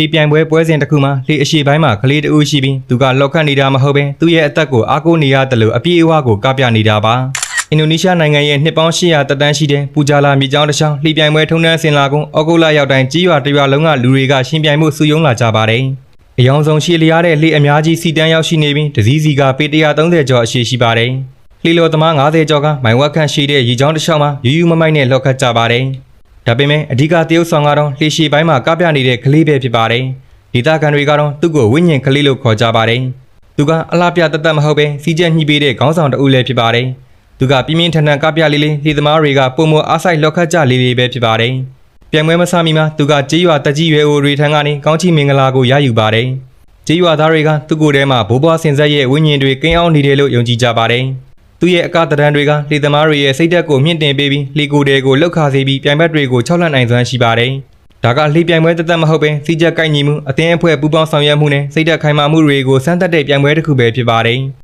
လှေပြိုင်ပွဲပွဲစဉ်တစ်ခုမှာလှေအရှိပိုင်းမှာကလေးတဦးရှိပြီးသူကလောက်ခတ်နေတာမဟုတ်ဘဲသူ့ရဲ့အသက်ကိုအားကိုးနေရတယ်လို့အပြေးအဝကိုကပြနေတာပါအင်ဒိုနီးရှားနိုင်ငံရဲ့နှစ်ပေါင်း800တက်တန်းရှိတဲ့ပူဂျာလာမြေကျောင်းတစ်ချောင်းလှေပြိုင်ပွဲထုံးတန်းစင်လာကုန်ဩဂုတ်လရောက်တိုင်းကြီးရွာတစ်ရွာလုံးကလူတွေကရှင်ပြိုင်မှုစုယုံလာကြပါတယ်အယောင်ဆုံးရှည်လျားတဲ့လှေအများကြီးစီတန်းရောက်ရှိနေပြီးတစည်းစီကပေ130ကျော်အရှိရှိပါတယ်လှေလော်သမား90ကျော်ကမိုင်ဝက်ခန့်ရှိတဲ့ရေချောင်းတစ်ချောင်းမှာယူယူမမိုက်နဲ့လောက်ခတ်ကြပါတယ် ဒါပေမဲ့အဓိကတရုတ်ဆောင်ကတော့လှေရှည်ပိုင်းမှာကပြနေတဲ့ကလေးပဲဖြစ်ပါတယ်ဒေသခံတွေကတော့သူ့ကိုဝိညာဉ်ကလေးလို့ခေါ်ကြပါတယ်သူကအလားပြတတ်တတ်မဟုတ်ပဲစီးကျက်ညှိပေးတဲ့ခေါင်းဆောင်တဦးလည်းဖြစ်ပါတယ်သူကပြင်းပြင်းထန်ထန်ကပြလေးလေးလှေသမားတွေကပုံမအားဆိုင်လောက်ခတ်ကြလေးလေးပဲဖြစ်ပါတယ်ပြန်ပွဲမဆမီမှာသူကကြေးရွာတက်ကြီးရွယ်အိုတွေထံကနေကောင်းချီမင်္ဂလာကိုရယူပါတယ်ကျေးရွာသားတွေကသူ့ကိုယ်ထဲမှာဘိုးဘွားစင်ဆက်ရဲ့ဝိညာဉ်တွေကင်းအောင်နေတယ်လို့ယုံကြည်ကြပါတယ်။ သူ့ရဲ့အကတရန်တွေကလေသမားတွေရဲ့စိတ်ဓာတ်ကိုမြင့်တင်ပေးပြီးလေကိုယ်တွေကိုလှုပ်ခါစေပြီးပြိုင်ဘက်တွေကိုခြောက်လန့်နိုင်စွမ်းရှိပါတယ်။ဒါကလေပြိုင်ပွဲတသက်မဟုတ်ပဲစီးကြက်ကိုက်ညီမှုအသင်းအဖွဲ့ပူးပေါင်းဆောင်ရွက်မှုနဲ့စိတ်ဓာတ်ခိုင်မာမှုတွေကိုစမ်းသပ်တဲ့ပြိုင်ပွဲတစ်ခုပဲဖြစ်ပါတယ်။